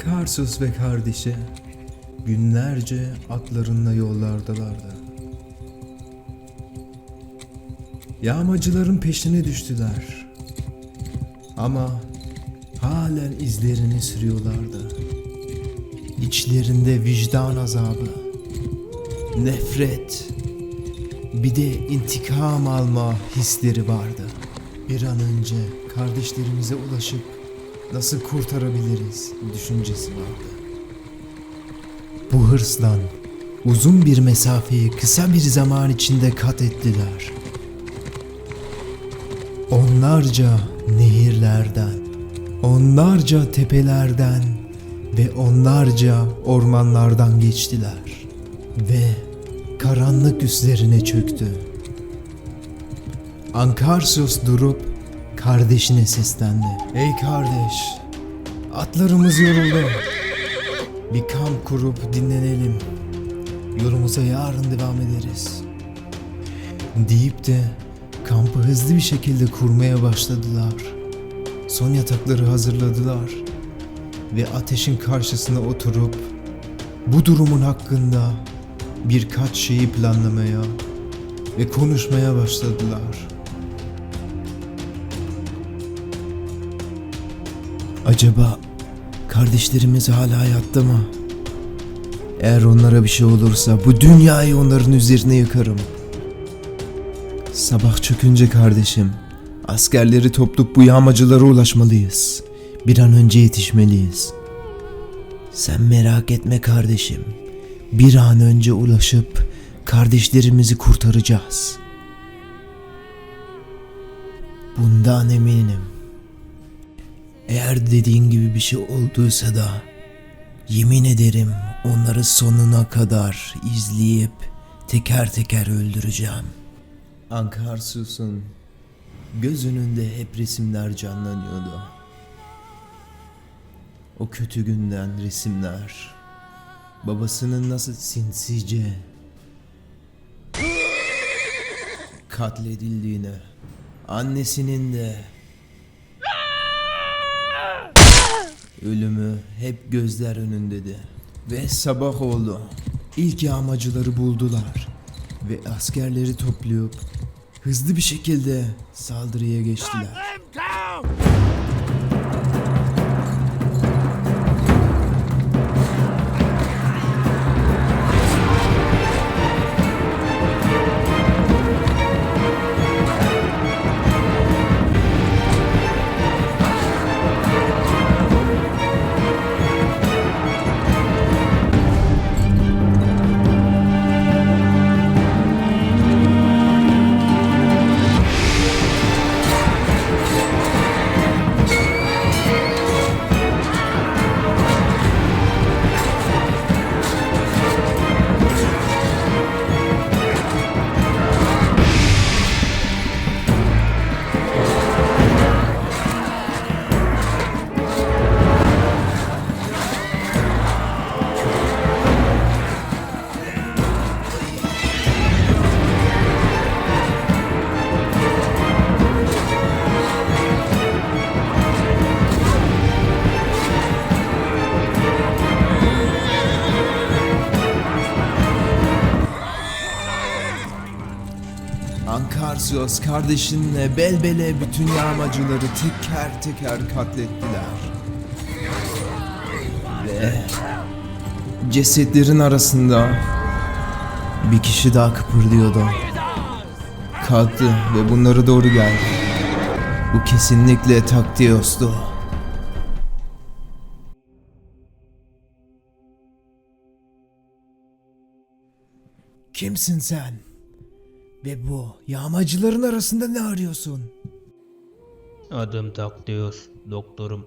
Ankarsus ve kardeşi günlerce atlarında yollardalardı. Yağmacıların peşine düştüler. Ama halen izlerini sürüyorlardı. İçlerinde vicdan azabı, nefret, bir de intikam alma hisleri vardı. Bir an önce kardeşlerimize ulaşıp nasıl kurtarabiliriz düşüncesi vardı. Bu hırslan uzun bir mesafeyi kısa bir zaman içinde kat ettiler. Onlarca nehirlerden, onlarca tepelerden ve onlarca ormanlardan geçtiler ve karanlık üstlerine çöktü. Ankarsus durup kardeşine seslendi. Ey kardeş, atlarımız yoruldu. Bir kamp kurup dinlenelim. Yolumuza yarın devam ederiz. Deyip de kampı hızlı bir şekilde kurmaya başladılar. Son yatakları hazırladılar ve ateşin karşısına oturup bu durumun hakkında birkaç şeyi planlamaya ve konuşmaya başladılar. Acaba kardeşlerimiz hala hayatta mı? Eğer onlara bir şey olursa bu dünyayı onların üzerine yıkarım. Sabah çökünce kardeşim, askerleri toplup bu yağmacılara ulaşmalıyız. Bir an önce yetişmeliyiz. Sen merak etme kardeşim. Bir an önce ulaşıp kardeşlerimizi kurtaracağız. Bundan eminim. Eğer dediğin gibi bir şey olduysa da yemin ederim onları sonuna kadar izleyip teker teker öldüreceğim. Ankarsus'un göz önünde hep resimler canlanıyordu. O kötü günden resimler. Babasının nasıl sinsice katledildiğini, annesinin de ölümü hep gözler önündeydi. Ve sabah oldu. İlk yağmacıları buldular ve askerleri toplayıp hızlı bir şekilde saldırıya geçtiler. Ankarsios kardeşinle bel bele bütün yağmacıları teker teker katlettiler. Ve cesetlerin arasında bir kişi daha kıpırdıyordu. Kalktı ve bunlara doğru geldi. Bu kesinlikle Taktios'tu. Kimsin sen? Ve bu yağmacıların arasında ne arıyorsun? Adım Taktios, doktorum.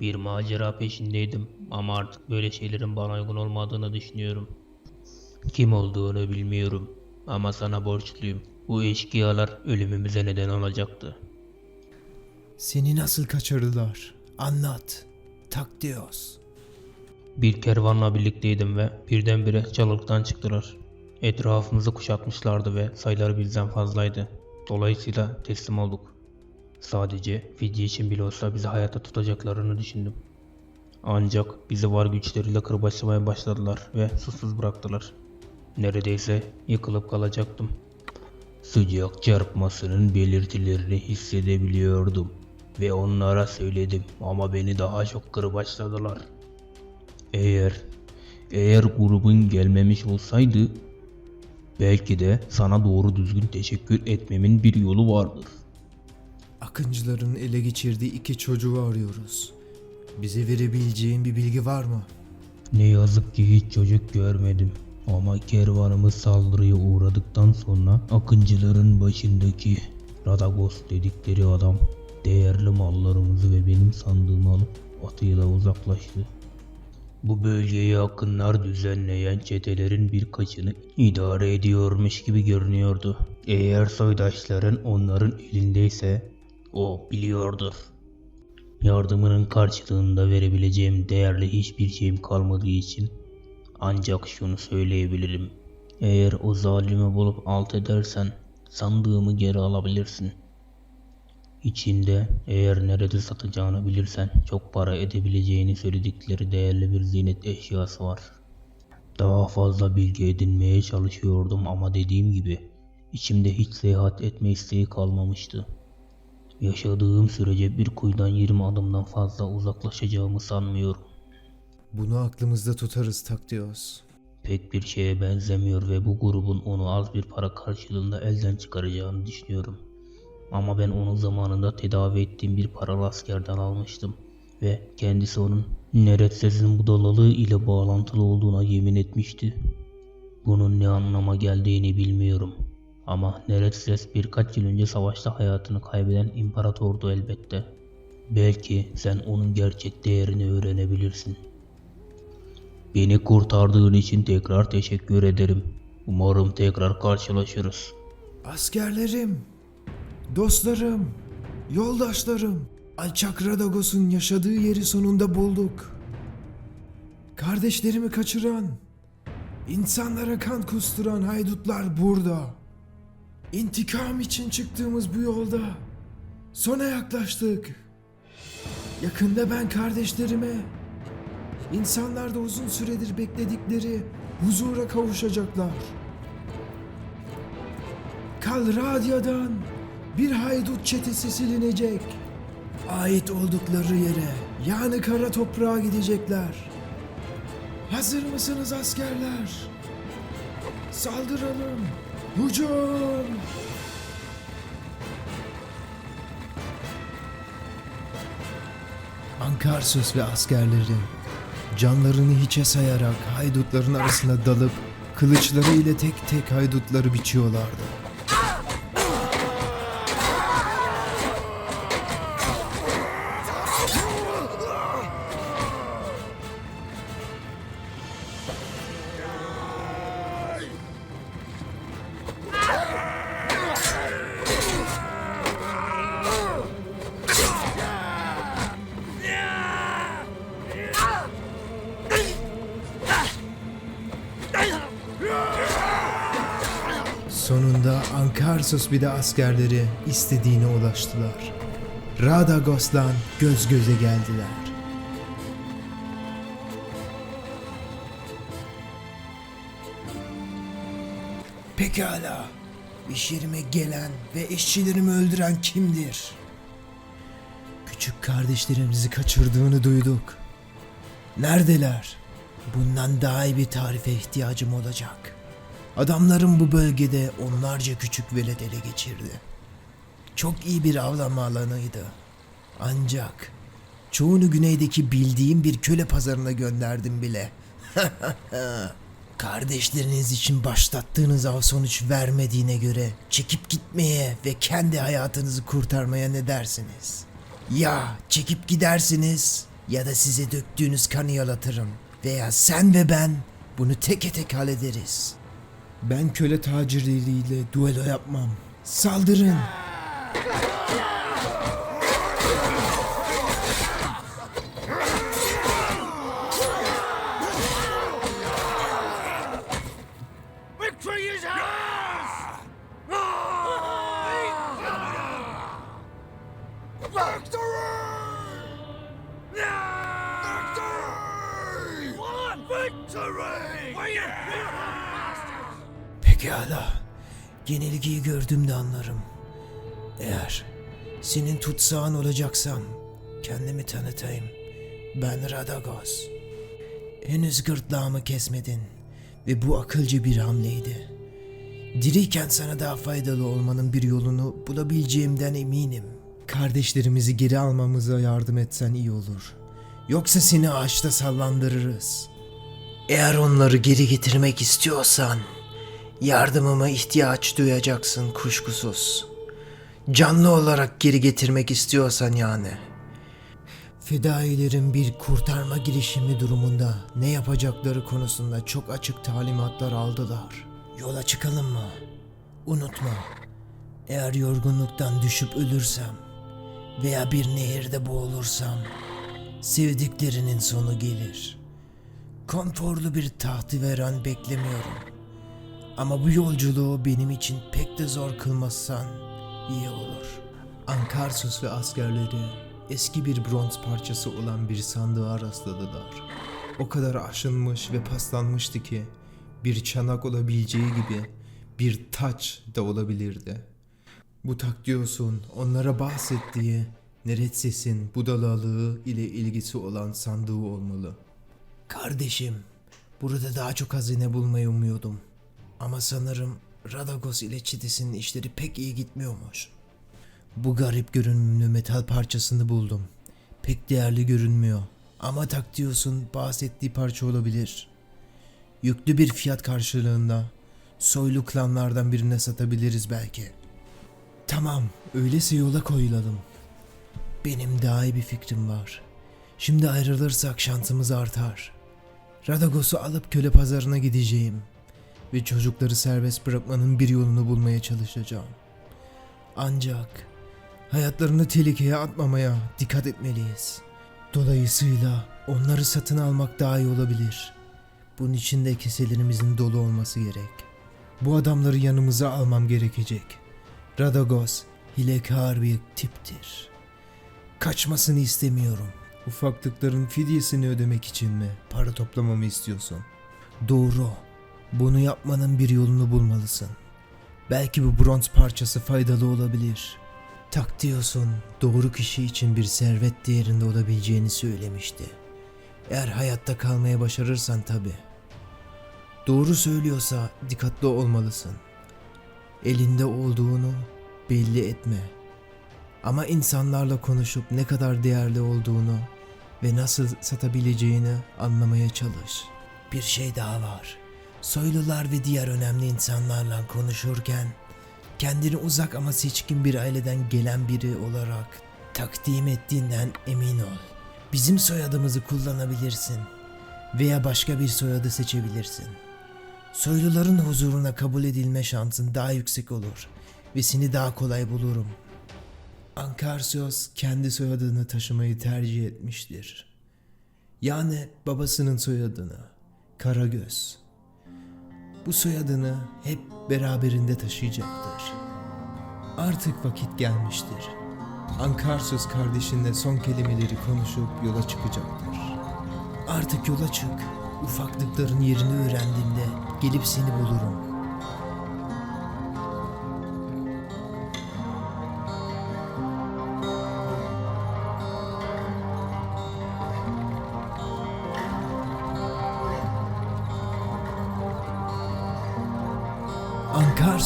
Bir macera peşindeydim ama artık böyle şeylerin bana uygun olmadığını düşünüyorum. Kim olduğunu bilmiyorum ama sana borçluyum. Bu eşkıyalar ölümümüze neden olacaktı. Seni nasıl kaçırdılar? Anlat. Taktios. Bir kervanla birlikteydim ve birdenbire çalılıktan çıktılar. Etrafımızı kuşatmışlardı ve sayıları bizden fazlaydı. Dolayısıyla teslim olduk. Sadece fidye için bile olsa bizi hayatta tutacaklarını düşündüm. Ancak bizi var güçleriyle kırbaçlamaya başladılar ve susuz bıraktılar. Neredeyse yıkılıp kalacaktım. Sıcak çarpmasının belirtilerini hissedebiliyordum ve onlara söyledim ama beni daha çok kırbaçladılar. Eğer eğer grubun gelmemiş olsaydı belki de sana doğru düzgün teşekkür etmemin bir yolu vardır. Akıncıların ele geçirdiği iki çocuğu arıyoruz. Bize verebileceğin bir bilgi var mı? Ne yazık ki hiç çocuk görmedim. Ama kervanımız saldırıya uğradıktan sonra akıncıların başındaki Radagos dedikleri adam değerli mallarımızı ve benim sandığımı alıp atıyla uzaklaştı. Bu bölgeyi akınlar düzenleyen çetelerin birkaçını idare ediyormuş gibi görünüyordu. Eğer soydaşların onların elindeyse o biliyordur. Yardımının karşılığında verebileceğim değerli hiçbir şeyim kalmadığı için ancak şunu söyleyebilirim. Eğer o zalimi bulup alt edersen sandığımı geri alabilirsin. İçinde eğer nerede satacağını bilirsen çok para edebileceğini söyledikleri değerli bir ziynet eşyası var. Daha fazla bilgi edinmeye çalışıyordum ama dediğim gibi içimde hiç seyahat etme isteği kalmamıştı. Yaşadığım sürece bir kuyudan 20 adımdan fazla uzaklaşacağımı sanmıyorum. Bunu aklımızda tutarız Taktios. Pek bir şeye benzemiyor ve bu grubun onu az bir para karşılığında elden çıkaracağını düşünüyorum. Ama ben onu zamanında tedavi ettiğim bir paralı askerden almıştım. Ve kendisi onun Neretses'in budalalığı ile bağlantılı olduğuna yemin etmişti. Bunun ne anlama geldiğini bilmiyorum. Ama Neretses birkaç yıl önce savaşta hayatını kaybeden imparatordu elbette. Belki sen onun gerçek değerini öğrenebilirsin. Beni kurtardığın için tekrar teşekkür ederim. Umarım tekrar karşılaşırız. Askerlerim, dostlarım, yoldaşlarım. Alçak Radagos'un yaşadığı yeri sonunda bulduk. Kardeşlerimi kaçıran, insanlara kan kusturan haydutlar burada. İntikam için çıktığımız bu yolda sona yaklaştık. Yakında ben kardeşlerime, insanlar da uzun süredir bekledikleri huzura kavuşacaklar. Kalradya'dan bir haydut çetesi silinecek. Ait oldukları yere yani kara toprağa gidecekler. Hazır mısınız askerler? Saldıralım. Hücum! Ankarsus ve askerleri canlarını hiçe sayarak haydutların arasına dalıp kılıçları ile tek tek haydutları biçiyorlardı. Ankarsos bir de askerleri istediğine ulaştılar. Radagos'la göz göze geldiler. Pekala. İş yerime gelen ve işçilerimi öldüren kimdir? Küçük kardeşlerimizi kaçırdığını duyduk. Neredeler? Bundan daha iyi bir tarife ihtiyacım olacak. Adamlarım bu bölgede onlarca küçük velet ele geçirdi. Çok iyi bir avlanma alanıydı. Ancak çoğunu güneydeki bildiğim bir köle pazarına gönderdim bile. Kardeşleriniz için başlattığınız av sonuç vermediğine göre çekip gitmeye ve kendi hayatınızı kurtarmaya ne dersiniz? Ya çekip gidersiniz ya da size döktüğünüz kanı yalatırım. Veya sen ve ben bunu teke tek hallederiz. Ben köle tacirleriyle duelo yapmam. Saldırın. Victory! Victory! Pekala. Yenilgiyi gördüğümde anlarım. Eğer senin tutsağın olacaksam kendimi tanıtayım. Ben Radagos. Henüz gırtlağımı kesmedin ve bu akılcı bir hamleydi. Diriyken sana daha faydalı olmanın bir yolunu bulabileceğimden eminim. Kardeşlerimizi geri almamıza yardım etsen iyi olur. Yoksa seni ağaçta sallandırırız. Eğer onları geri getirmek istiyorsan Yardımıma ihtiyaç duyacaksın kuşkusuz. Canlı olarak geri getirmek istiyorsan yani. Fedailerin bir kurtarma girişimi durumunda ne yapacakları konusunda çok açık talimatlar aldılar. Yola çıkalım mı? Unutma. Eğer yorgunluktan düşüp ölürsem veya bir nehirde boğulursam sevdiklerinin sonu gelir. Konforlu bir tahtı veren beklemiyorum. Ama bu yolculuğu benim için pek de zor kılmazsan iyi olur. Ankarsus ve askerleri eski bir bronz parçası olan bir sandığa rastladılar. O kadar aşınmış ve paslanmıştı ki bir çanak olabileceği gibi bir taç da olabilirdi. Bu Takdios'un onlara bahsettiği Neretses'in budalalığı ile ilgisi olan sandığı olmalı. Kardeşim, burada daha çok hazine bulmayı umuyordum. Ama sanırım Radagos ile çetesinin işleri pek iyi gitmiyormuş. Bu garip görünümlü metal parçasını buldum. Pek değerli görünmüyor. Ama Taktios'un bahsettiği parça olabilir. Yüklü bir fiyat karşılığında soylu klanlardan birine satabiliriz belki. Tamam, öyleyse yola koyulalım. Benim daha iyi bir fikrim var. Şimdi ayrılırsak şansımız artar. Radagos'u alıp köle pazarına gideceğim. Ve çocukları serbest bırakmanın bir yolunu bulmaya çalışacağım. Ancak hayatlarını tehlikeye atmamaya dikkat etmeliyiz. Dolayısıyla onları satın almak daha iyi olabilir. Bunun için de keselerimizin dolu olması gerek. Bu adamları yanımıza almam gerekecek. Radagos hilekar bir tiptir. Kaçmasını istemiyorum. Ufaklıkların fidyesini ödemek için mi para toplamamı istiyorsun? Doğru. Bunu yapmanın bir yolunu bulmalısın. Belki bu bronz parçası faydalı olabilir. Taktios'un doğru kişi için bir servet değerinde olabileceğini söylemişti. Eğer hayatta kalmaya başarırsan tabi. Doğru söylüyorsa dikkatli olmalısın. Elinde olduğunu belli etme. Ama insanlarla konuşup ne kadar değerli olduğunu ve nasıl satabileceğini anlamaya çalış. Bir şey daha var. Soylular ve diğer önemli insanlarla konuşurken kendini uzak ama seçkin bir aileden gelen biri olarak takdim ettiğinden emin ol. Bizim soyadımızı kullanabilirsin veya başka bir soyadı seçebilirsin. Soyluların huzuruna kabul edilme şansın daha yüksek olur ve seni daha kolay bulurum. Ankarsios kendi soyadını taşımayı tercih etmiştir. Yani babasının soyadını, Karagöz. Bu soyadını hep beraberinde taşıyacaktır. Artık vakit gelmiştir. Ankarsus kardeşinle son kelimeleri konuşup yola çıkacaktır. Artık yola çık. Ufaklıkların yerini öğrendiğimde gelip seni bulurum.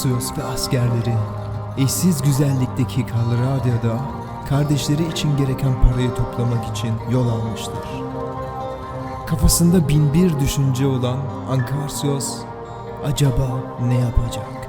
Ankarsios ve askerleri eşsiz güzellikteki Kalradya'da kardeşleri için gereken parayı toplamak için yol almıştır. Kafasında bin bir düşünce olan Ankarsios acaba ne yapacak?